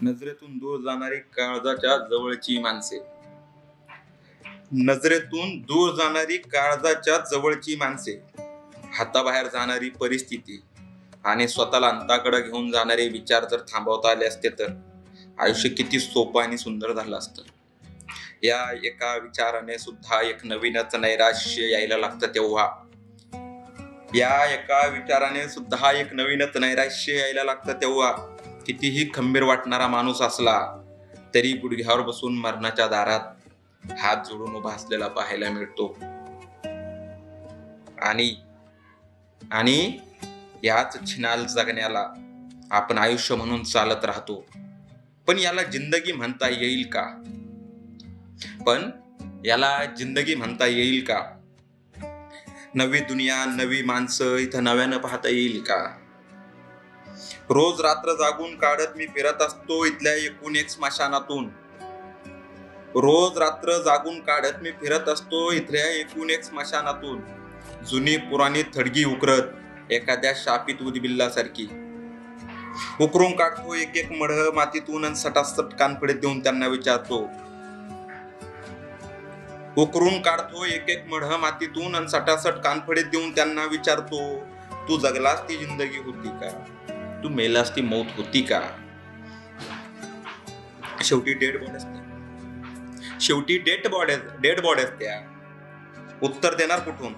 नजरेतून दूर जाणारी काळजाच्या जवळची माणसे. नजरेतून दूर जाणारी काळजाच्या जवळची माणसे. हाताबाहेर जाणारी परिस्थिती आणि स्वतःला अंताकडे घेऊन जाणारे विचार जर थांबवता आले असते तर आयुष्य किती सोपं आणि सुंदर झालं असतं. या एका विचाराने सुद्धा एक नवीनच नैराश्य यायला लागतं तेव्हा. या एका विचाराने सुद्धा एक नवीनच नैराश्य यायला लागतं तेव्हा. कितीही खंबीर वाटणारा माणूस असला तरी गुडघ्यावर बसून मरणाच्या दारात हात जोडून उभा असलेला पाहायला मिळतो. आणि आणि याच छिनाल जगण्याला आपण आयुष्य म्हणून चालत राहतो. पण याला जिंदगी म्हणता येईल का? पण याला जिंदगी म्हणता येईल का? नवी दुनिया नवी माणसं इथं नव्यानं पाहता येईल का? रोज रात्र जागून काढत मी फिरत असतो इथल्या एकूण एक स्मशानातून. रोज रात्र जागून काढत मी फिरत असतो इथल्या एकूण एक स्मशानातून. जुनी पुराणी थडगी उकरत एखाद्या शापित उदबिल्लासारखी. उकरून काढतो एक एक मढ मातीतून आणि सटासट कानफडीत देऊन त्यांना विचारतो. उकरून काढतो एक एक मढ मातीतून आणि सटासट कानफडीत देऊन त्यांना विचारतो तू जगलास ती जिंदगी होती का? तू मेलास ती मौत होती का? शेवटी डेड बॉडी असते. शेवटी डेड बॉडी डेड बॉडी असत्या उत्तर देणार कुठून?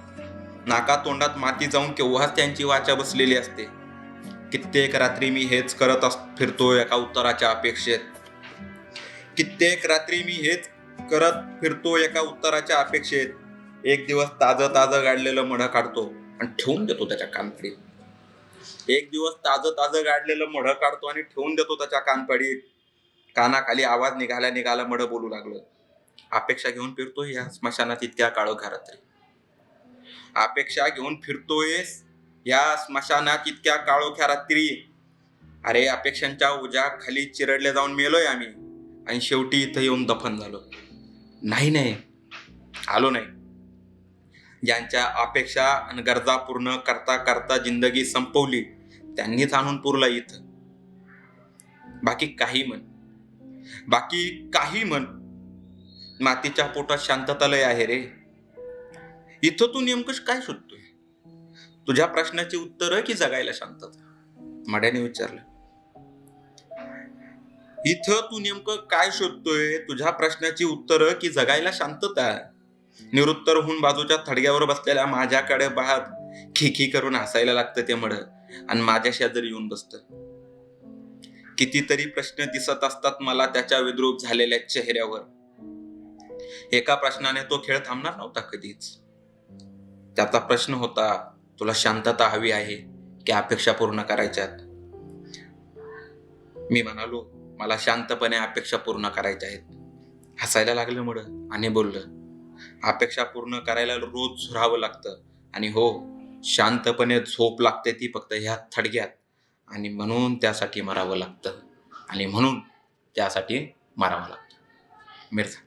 नाका तोंडात माती जाऊन केव्हाच त्यांची वाचा बसलेली असते. कित्येक रात्री मी हेच करत अस फिरतोय एका उत्तराच्या अपेक्षेत. कित्येक रात्री मी हेच करत फिरतो एका उत्तराच्या अपेक्षेत. एक दिवस ताजं ताजं गाडलेलं मढ काढतो आणि ठेवून देतो त्याच्या कानफडीत. एक दिवस ताजं ताजं गाडलेलं मढ काढतो आणि ठेवून देतो त्याच्या कानपाडीत कानाखाली आवाज निघाला निघाला मढ बोलू लागलं. अपेक्षा घेऊन फिरतोय या स्मशानात इतक्या काळो रात्री अपेक्षा घेऊन फिरतोय या स्मशानात इतक्या काळोख्या रात्री अरे अपेक्षांच्या उजा खाली चिरडले जाऊन मेलोय आम्ही. आणि शेवटी इथं येऊन दफन झालो. नाही नाही. आलो नाही. ज्यांच्या अपेक्षा आणि गरजा पूर्ण करता करता जिंदगी संपवली. त्यांनीच आणून पुरला इथं. बाकी काही म्हण. बाकी काही म्हण. मातीच्या पोटात शांतता लय आहे रे. इथं तू नेमकं काय शोधतोय? तुझ्या प्रश्नाची उत्तर की जगायला शांतता? मड्याने विचारलं. इथं तू नेमकं काय शोधतोय? तुझ्या प्रश्नाची उत्तर की जगायला शांतता? निरुत्तर होऊन बाजूच्या थडग्यावर बसलेल्या माझ्याकडे पाहत खिखी करून हसायला लागतं ते मड. आणि माझ्या शेजारी येऊन बसत. कितीतरी प्रश्न दिसत असतात मला त्याच्या विद्रूप झालेल्या चेहऱ्यावर. एका प्रश्नाने तो खेळ थांबणार नव्हता कधीच. त्याचा प्रश्न होता तुला शांतता हवी आहे की अपेक्षा पूर्ण करायच्यात? मी म्हणालो मला शांतपणे अपेक्षा पूर्ण करायच्या आहेत. हसायला लागलं मुळ आणि बोललं अपेक्षा पूर्ण करायला रोज झुरावं लागतं आणि हो शांतपणे झोप लागते ती फक्त ह्या थडग्यात. आणि म्हणून त्यासाठी मरावं लागतं. आणि म्हणून त्यासाठी मारावं लागतं. मिरचा